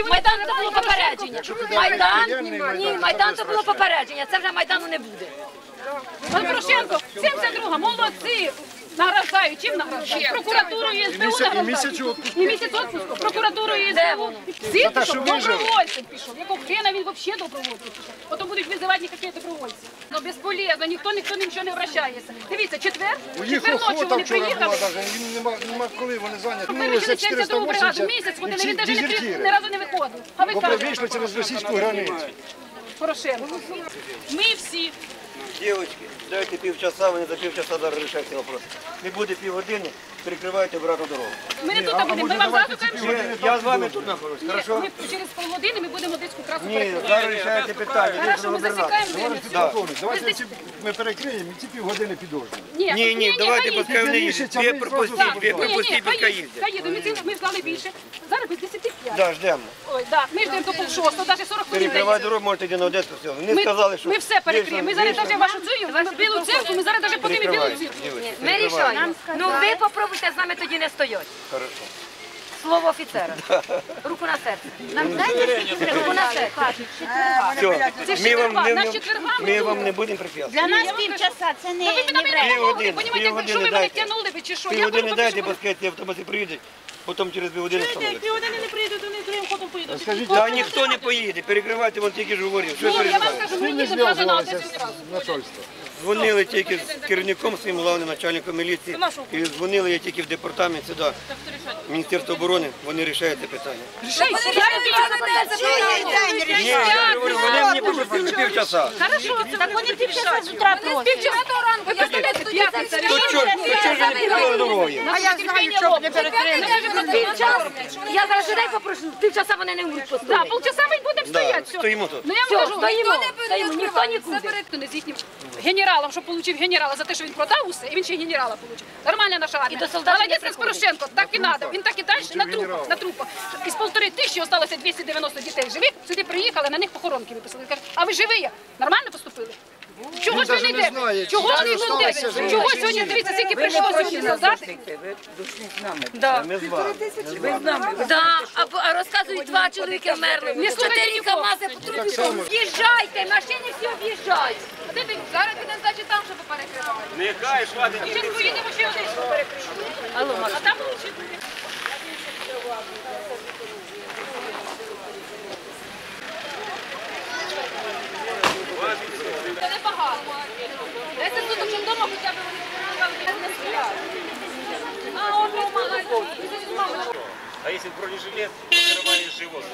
Майдан це було попередження. Майдан, ні, Майдан це було попередження. Це вже Майдану не буде. Пан Порошенко, 72 молодці. Награждають, чим награждають? Прокуратурою СБУ відпуску. І місяць відпуску. Прокуратурою СБУ. Всі пішов, добровольцем пішов. Якого хрена він взагалі добровольцем пішов? Потім будуть визивати ніякі добровольці. Ну безполезно, ніхто ніхто нічого не вращається. Дивіться, четвер, четвер ночі вони приїхали. їм нема, нема коли вони зайняті. Вивчили 72 бригаду, місяць вони він навіть не при- ні разу не виходив. А ви Бо кажете, вийшли через російську границю. Порошенко. Ми всі Девочки, дайте півчаса, вони за півчаса зараз рішать цей вопрос. Не буде півгодини, перекривайте обратну дорогу. Ми не тут будемо, ми вам зразу кажемо, Ми- Я з вами тут знаходжусь, хорошо? ми через полгодини ми будемо Одеську трасу Ні, перекривати. зараз рішаєте питання. Хорошо, ми засікаємо время. Давайте ці ми перекриємо і ці півгодини підождемо. Ні, Ні, ні, давайте хай пускай вони їздять. Дві ми пропустіть, дві пропустіть, пускай їздять. Хай. Ми ці- Ми ждали більше. Зараз без 10 5. Да, ждемо. Ой, да, ми ждемо до полшостого, навіть 40 хвилин. Перекривай дається. дорогу, можете йти на Одесу, все. Вони Ми, сказали, що... ми все перекриємо. Ми зараз навіть вашу цю білу церкву, ми зараз навіть подивимо білу Перекривай, церкву. Ми рішаємо. Ну ви попробуйте з нами тоді не стоять. Хорошо. Слово офіцера. Руку на серце. Нам дайте руку на серце. Все, ми вам, четверга, не, четверга ми ми будемо. вам не будемо препятствувати. Для нас півчаса це не, Та ви не не помогли, Півгодини, що ви мене дайте. тягнули, ви чи що? Я Півгодини дайте, пускай ті автобуси приїдуть, потім через півгодини встановлять. Півгодини не приїдуть, вони другим ходом поїдуть. Скажіть, Та ніхто не поїде, перекривайте, вон тільки ж говорив. Що Ні, я вам кажу, мені не зв'язувалися з начальством. Дзвонили тільки з керівником своїм головним начальником міліції. І дзвонили я тільки в департамент сюди, Міністерство оборони, вони рішають це питання. Ні, я говорю, вони мені попросили півчаса. Хорошо, Так вони півчаса з утра просять. півчаса ранку, я представляєте, п'ятниця. То чого, то чого ж не підтримали дороги? А я знаю, що не. Півчас. Я зараз людей попрошу, півчаса вони не Так, постояти. полчаса ми будемо стояти. стоїмо тут. Ну я Все, вам кажу, стоїмо, ніхто нікуди. Їхнім генералом, що отримав генерала за те, що він продав усе, і він ще й генерала отримав. Нормальна наша армія. І до солдатів не Молодець приходить. Порошенко, так і треба. Він так і далі на трупах, на трупах. Із полтори тисячі осталося 290 дітей живих, сюди приїхали, на них похоронки виписали. Кажуть, а ви живі? Нормально поступили? Чого ж ви не навіть не йдете? знає, Чого чи ж ви йдете? живі, Чого чи сьогодні, ні. дивіться, скільки прийшло сьогодні солдати? Да. Ми з вами. Да, а, а розказують, два чоловіки вмерли. Не слухайте Чотири нікого. КАМАЗи потрібно. В'їжджайте, машини всі об'їжджають. Де ви? Зараз підемо, значить, там, щоб перекривати. Нехай хватить. Ще поїдемо ще один, щоб перекрити. Алло, Маш. А там лучше. Це небагато. Десять суток, щоб вдома хоча б вони не стріляли. А, он в магазині. А если бронежилет, то вырывали живот.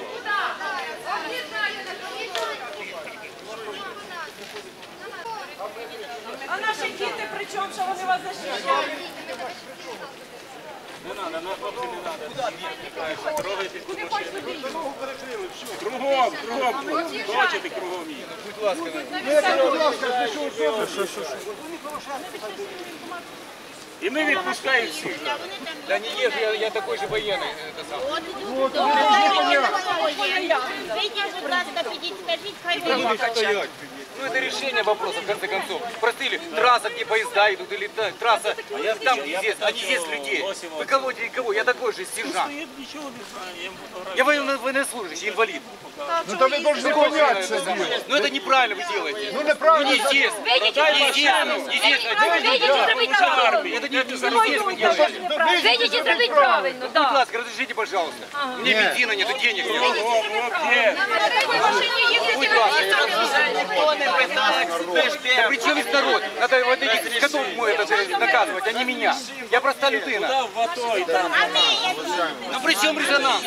А наші діти при чому, що вони вас захищають? Не надо, на хлопці не надо. Трогайтесь по машині. Кругом, кругом. Бачите, кругом їх. Будь ласка. І ми відпускаємо всіх. Да не ешь, я, я такой же военный. Это сам. Вийдіть, будь ласка, підіть, скажіть, хай ви Ну это решение вопроса, в конце концов. Простые трасса, где поезда идут, или та- трасса там, где здесь, а не здесь людей. Вы колоте кого? Я такой же сержант. Я военно- военнослужащий, инвалид. Ну то ви повинні поняти це діло. Но это неправильно вы делаете. Ну Ну неправильно. не здесь, не здесь, не здесь. Вийдіть і зробіть правильно. Это не, не здесь вы делаете. Вийдіть і зробіть правильно, Будь да. ласка, разрешите, пожалуйста. У меня бензина нету, денег нет. Будь ласка. Да при чем здесь народ? Надо вот этих котов мой это наказывать, а не меня. Я проста людина. Ну при чем резонанс?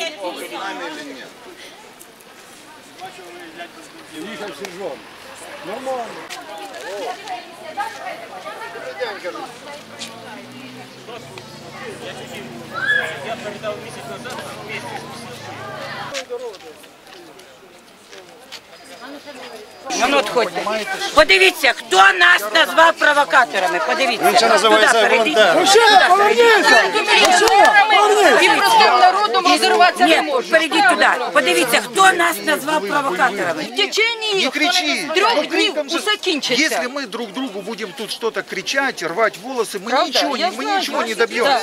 Їхав сержант. Нормально. Я передав місяць назад вместе. Ну, отходьте. Подивіться, хто нас назвав провокаторами. Подивіться. Він це називається Туди перейдіть І простим народом розірватися не може. Перейдіть туди. Подивіться, хто нас назвав провокаторами. В течение Не кричи. трех Но дней криком же- усе кінчиться. Если мы друг другу будем тут что-то кричать, рвать волосы, мы Правда? ничего, Я не, мы знаю, ничего да. не добьемся.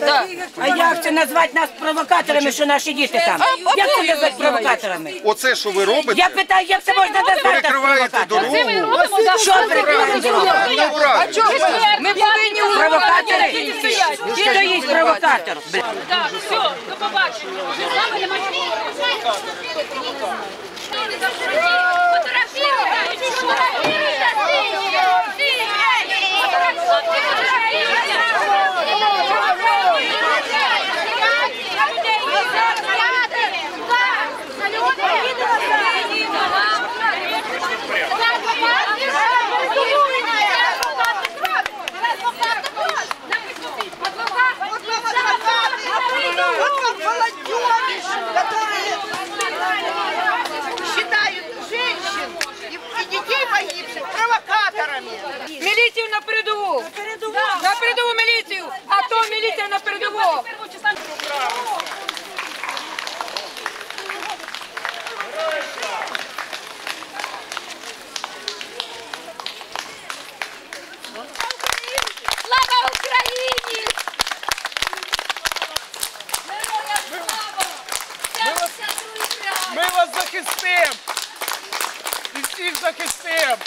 Да. А як це назвати нас провокаторами, що наші діти там? Як це назвати провокаторами? Оце, що ви робите, Я питаю, як це можна назвати нас перекриваєте провокаторами? дорогу. Що перекриваємо дорогу? Ну, правильно. Ти стоїть провокатор. Так, все, до побачення. З нами немає Считают Міліцію на передову! На передову міліцію! А то міліція на передову! Слава Україні! Героям слава! Другий край! Ми вас захистимо! І всіх захистимо!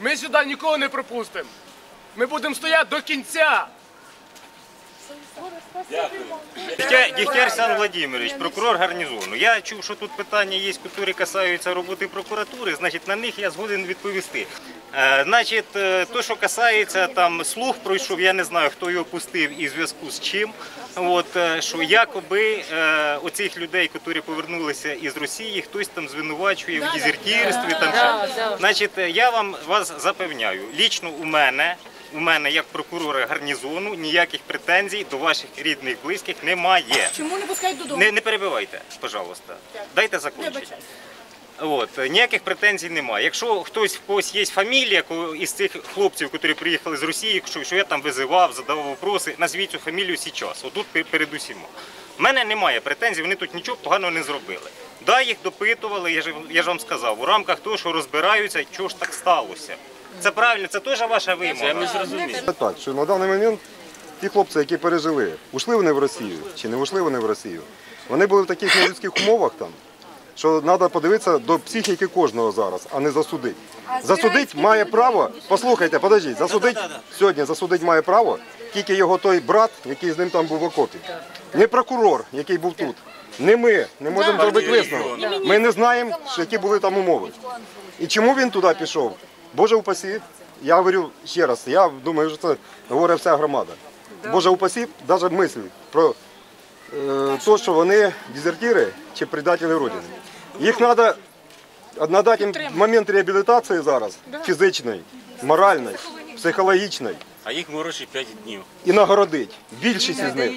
Ми сюди нікого не пропустимо. Ми будемо стояти до кінця. Дігтя- Дігтяр Сан Владимирович, прокурор гарнізону. Я чув, що тут питання є, які касаються роботи прокуратури, значить на них я згоден відповісти. Е, значить, е, то, що касається, там слух пройшов, я не знаю, хто його пустив і зв'язку з чим. От, е, що якоби е, оцих людей, які повернулися із Росії, хтось там звинувачує в дезертирстві. Там, що. Значить, е, я вам вас запевняю, лічно у мене у мене, як прокурора гарнізону, ніяких претензій до ваших рідних, близьких немає. Чому не пускають додому? Не, не перебивайте, пожалуйста. Дайте закінчити. От, е, ніяких претензій немає. Якщо хтось в когось є фамілія із цих хлопців, які приїхали з Росії, що, що я там визивав, задавав вопроси, назвіть цю фамілію зараз, отут пе- перед усіма. У мене немає претензій, вони тут нічого поганого не зробили. Да, їх допитували, я ж, я ж вам сказав, у рамках того, що розбираються, чого ж так сталося. Це правильно, це теж ваша вимога. Так, що на даний момент ті хлопці, які пережили, ушли вони в Росію чи не ушли вони в Росію, вони були в таких нелюдських умовах там, що треба подивитися до психіки кожного зараз, а не засудити. Засудить має право, послухайте, подождіть, засудить сьогодні засудить має право тільки його той брат, який з ним там був в окопі. Не прокурор, який був тут. Не ми не можемо зробити висновок. Ми не знаємо, які були там умови. І чому він туди пішов? Боже упасі. Я говорю ще раз, я думаю, що це говорить вся громада. Боже упасі, навіть мислі про е, те, що вони дезертири чи предателі Родини. Їх треба надати їм момент реабілітації зараз, фізичної, моральної, психологічної, А їх морочить 5 днів. і нагородити. Більшість із них.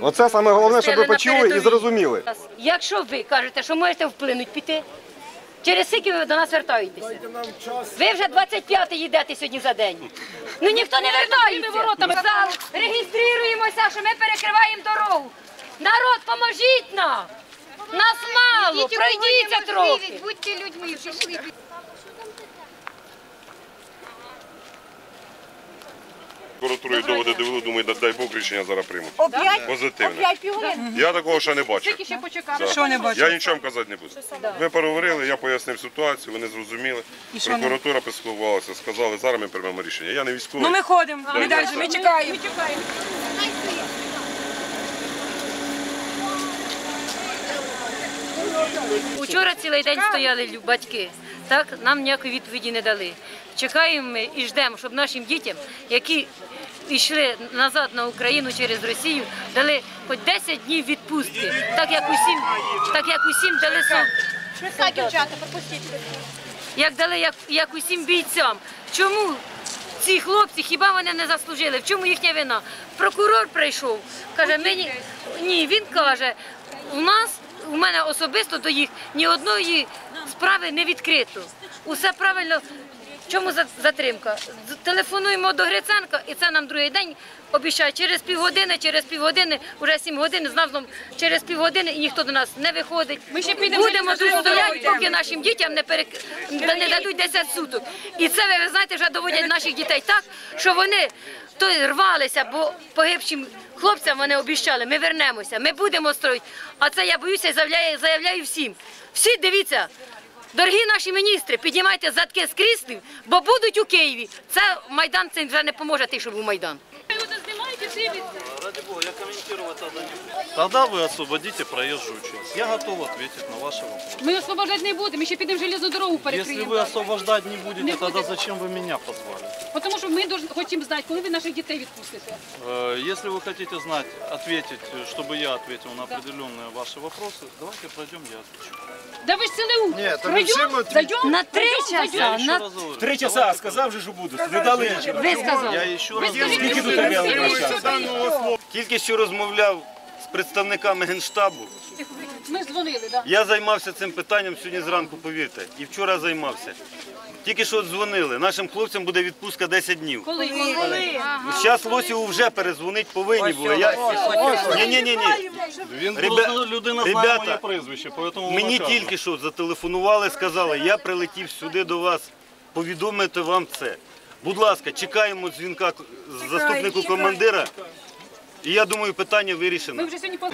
Оце саме головне, щоб ви почули і зрозуміли. Якщо ви кажете, що можете вплинути піти, через скільки ви до нас вертаєтеся? Ви вже 25 й їдете сьогодні за день. Ну ніхто не вертається. Сказали, Реєструємося, що ми перекриваємо дорогу. Народ, поможіть нам! Нас мало, пройдіться трохи. Будьте людьми, пішли. Прокуратурою доводи довели, думаю, дай Бог рішення зараз приймуть. Оп'ять? Позитивне. Оп'ять? Я такого ще не бачив. Тільки ще почекати. Що не бачите? Я нічого вам казати не буду. Ми переговорили, я пояснив ситуацію, вони зрозуміли. Прокуратура поспілкувалася, сказали, зараз ми приймемо рішення. Я не військовий. Ну ми ходимо, ми далі, ми чекаємо. Учора цілий день стояли батьки. Так, нам ніякої відповіді не дали. Чекаємо ми і ждемо, щоб нашим дітям, які йшли назад на Україну через Росію, дали хоч 10 днів відпустки, так як усім, так як усім дали сон. Швидка, дівчата, пропустіть. як дали як, як усім бійцям. Чому ці хлопці, хіба вони не заслужили? В чому їхня вина? Прокурор прийшов, каже, мені ні, він каже, у нас у мене особисто до їх ні одної справи не відкрито. Усе правильно. Чому за- затримка? Телефонуємо до Гриценка, і це нам другий день обіцяє через півгодини, через півгодини, вже сім годин, знов через півгодини, і ніхто до нас не виходить. Ми ще підемо Будемо тут стояти, поки нашим дітям не, перек... не дадуть 10 суток. І це, ви знаєте, вже доводять наших дітей так, що вони то рвалися, бо погибшим хлопцям вони обіщали, ми вернемося, ми будемо строїти. А це я боюся і заявляю, заявляю всім. Всі дивіться. Дорогі наші міністри, піднімайте задки з кріслів, бо будуть у Києві. Це Майдан це вже не поможе тим, щоб був Майдан. Ради бога, я коментувати не буду. Тогда вы освободите проезжую часть. Я готов ответить на ваши вопросы. Ми освобождати не будемо, ми ще підемо железну дорогу Если перекриємо. вы освобождать не будете, Не тогда будем. зачем вы меня позвали? Тому що ми дуже хочемо знати, коли ви наших дітей відпустите. Э, Если вы хотите знать, ответить, э, чтобы я ответил на определенные ваши вопросы, давайте пройдем, я отвечу. Да ви ж селеу. Ні, то Пройдем, всім от- зайдем, На три пройдем, часа, зайдем. Я еще на... раз говорю. Три часа, сказав же, що буду. Не дали нічого. ви сказали. Я еще раз скажите, говорю. Скільки тут реально часу? Тільки що розмовляв з представниками Генштабу. Ми дзвонили, так. Я займався цим питанням сьогодні зранку, повірте, і вчора займався. Тільки що дзвонили. Нашим хлопцям буде відпустка 10 днів. Коли? Коли? Зараз Лосіву вже перезвонить повинні були. Я... Ні, ні, ні, ні. Він Ребя- людина знає ребята, моє прізвище, поэтому Мені вона каже. тільки що зателефонували, сказали, я прилетів сюди до вас повідомити вам це. Будь ласка, чекаємо дзвінка заступнику командира. І я думаю, питання вирішено. Ми вже сьогодні по-